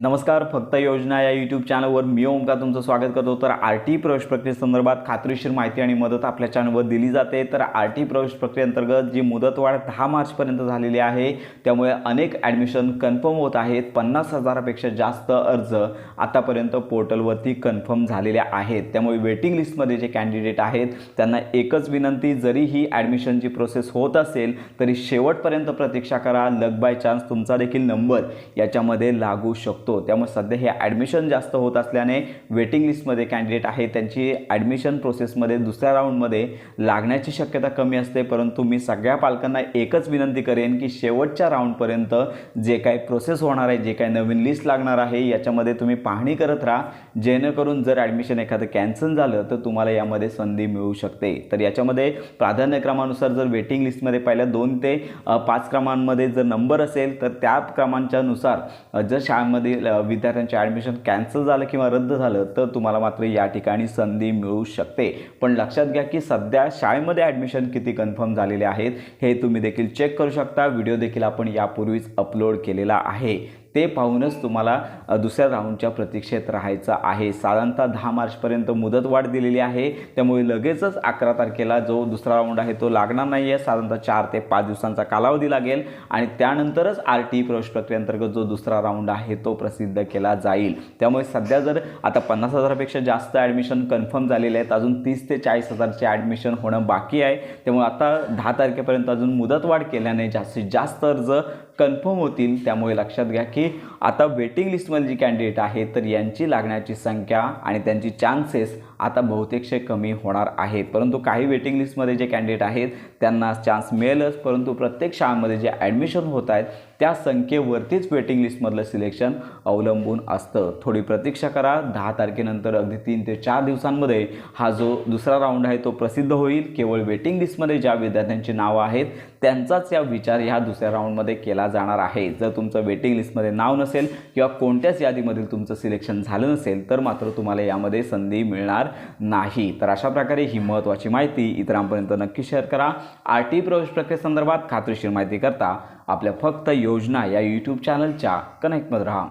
नमस्कार फक्त योजना या यूट्यूब चॅनलवर मी ओमका तुमचं स्वागत करतो. तर आर टी प्रवेश प्रक्रियेसंदर्भात खात्रीशीर माहिती आणि मदत आपल्या चॅनलवर दिली जाते. तर आर टी प्रवेश प्रक्रियेअंतर्गत जी मुदतवाढ दहा मार्चपर्यंत झालेली आहे त्यामुळे अनेक ॲडमिशन कन्फर्म होत आहेत. पन्नास हजारापेक्षा जास्त अर्ज आतापर्यंत पोर्टलवरती कन्फर्म झालेले आहेत. त्यामुळे वेटिंग लिस्टमध्ये जे कॅन्डिडेट आहेत त्यांना एकच विनंती जरी ही ॲडमिशनची प्रोसेस होत असेल तरी शेवटपर्यंत प्रतीक्षा करा. लक बाय चान्स तुमचा देखील नंबर याच्यामध्ये लागू शकतो. त्यामुळे सध्या हे ॲडमिशन जास्त होत असल्याने वेटिंग लिस्टमध्ये कॅन्डिडेट आहे त्यांची ॲडमिशन प्रोसेसमध्ये दुसऱ्या राऊंडमध्ये लागण्याची शक्यता कमी असते. परंतु मी सगळ्या पालकांना एकच विनंती करेन की शेवटच्या राऊंडपर्यंत जे काही प्रोसेस होणार आहे जे काही नवीन लिस्ट लागणार आहे याच्यामध्ये तुम्ही पाहणी करत राहा. जेणेकरून जर ॲडमिशन एखादं कॅन्सल झालं तर तुम्हाला यामध्ये संधी मिळू शकते. तर याच्यामध्ये प्राधान्यक्रमानुसार जर वेटिंग लिस्टमध्ये पहिल्या दोन ते पाच क्रमांमध्ये जर नंबर असेल तर त्या क्रमांच्यानुसार जर शाळेमध्ये विद्यार्थ्यांचे ॲडमिशन कॅन्सल झालं किंवा रद्द झालं तर तुम्हाला मात्र या ठिकाणी संधी मिळू शकते. पण लक्षात घ्या की सध्या शाळेमध्ये ॲडमिशन किती कन्फर्म झालेले आहेत हे तुम्ही देखील चेक करू शकता. व्हिडिओ देखील आपण यापूर्वीच अपलोड केलेला आहे. ते पाहूनच तुम्हाला दुसऱ्या राऊंडच्या प्रतीक्षेत राहायचं आहे. साधारणतः दहा मार्चपर्यंत मुदतवाढ दिलेली आहे. त्यामुळे लगेचच अकरा तारखेला जो दुसरा राऊंड आहे तो लागणार नाही आहे साधारणतः चार ते पाच दिवसांचा कालावधी लागेल आणि त्यानंतरच आर टी प्रवेश प्रक्रियेअंतर्गत जो दुसरा राऊंड आहे तो प्रसिद्ध केला जाईल. त्यामुळे सध्या जर आता पन्नास हजारापेक्षा जास्त ॲडमिशन कन्फर्म झालेले आहेत अजून तीस ते चाळीस हजारचे ॲडमिशन होणं बाकी आहे. त्यामुळे आता दहा तारखेपर्यंत अजून मुदतवाढ केल्याने जास्तीत जास्त अर्ज कन्फर्म होतील. त्यामुळे लक्षात घ्या की आता वेटिंग लिस्टमध्ये जी कॅन्डिडेट आहेत तर यांची लागण्याची संख्या आणि त्यांची चान्सेस आता बहुतेकशे कमी होणार आहेत. परंतु काही वेटिंग लिस्टमध्ये जे कॅन्डिडेट आहेत त्यांना चान्स मिळेलच. परंतु प्रत्येक शाळांमध्ये जे ॲडमिशन होत आहेत त्या संख्येवरतीच वेटिंग लिस्टमधलं सिलेक्शन अवलंबून असतं. थोडी प्रतीक्षा करा. दहा तारखेनंतर अगदी तीन ते चार दिवसांमध्ये हा जो दुसरा राऊंड आहे तो प्रसिद्ध होईल. केवळ वेटिंग लिस्टमध्ये ज्या विद्यार्थ्यांची नावं आहेत त्यांचाच या विचार ह्या दुसऱ्या राऊंडमध्ये केला जाणार आहे. जर तुमचं वेटिंग लिस्टमध्ये नाव नसेल किंवा कोणत्याच यादीमधील तुमचं सिलेक्शन झालं नसेल तर मात्र तुम्हाला यामध्ये संधी मिळणार नाही. तर अशा प्रकारे ही महत्त्वाची माहिती इतरांपर्यंत नक्की शेअर करा. आर टी प्रवेश प्रक्रियेसंदर्भात खात्रीशीर माहिती करता आपल्या फक्त योजना या यूट्यूब चॅनलच्या कनेक्टमध्ये राहा.